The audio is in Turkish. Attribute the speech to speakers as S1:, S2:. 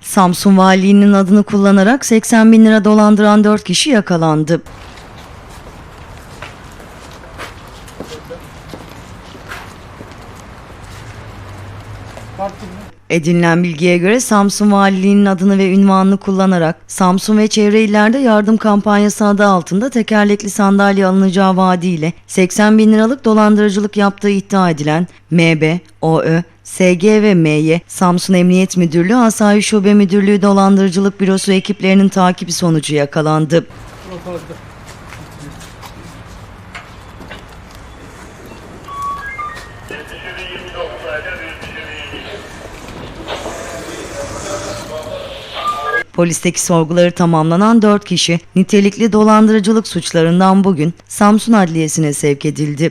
S1: Samsun Valiliğinin adını kullanarak 80 bin lira dolandıran 4 kişi yakalandı. Edinilen bilgiye göre Samsun Valiliğinin adını ve ünvanını kullanarak Samsun ve çevre illerde yardım kampanyası adı altında tekerlekli sandalye alınacağı vaadiyle 80 bin liralık dolandırıcılık yaptığı iddia edilen MB, OÖ, SG ve M'ye Samsun Emniyet Müdürlüğü Asayiş Şube Müdürlüğü Dolandırıcılık Bürosu ekiplerinin takibi sonucu yakalandı. Polisteki sorguları tamamlanan 4 kişi nitelikli dolandırıcılık suçlarından bugün Samsun Adliyesi'ne sevk edildi.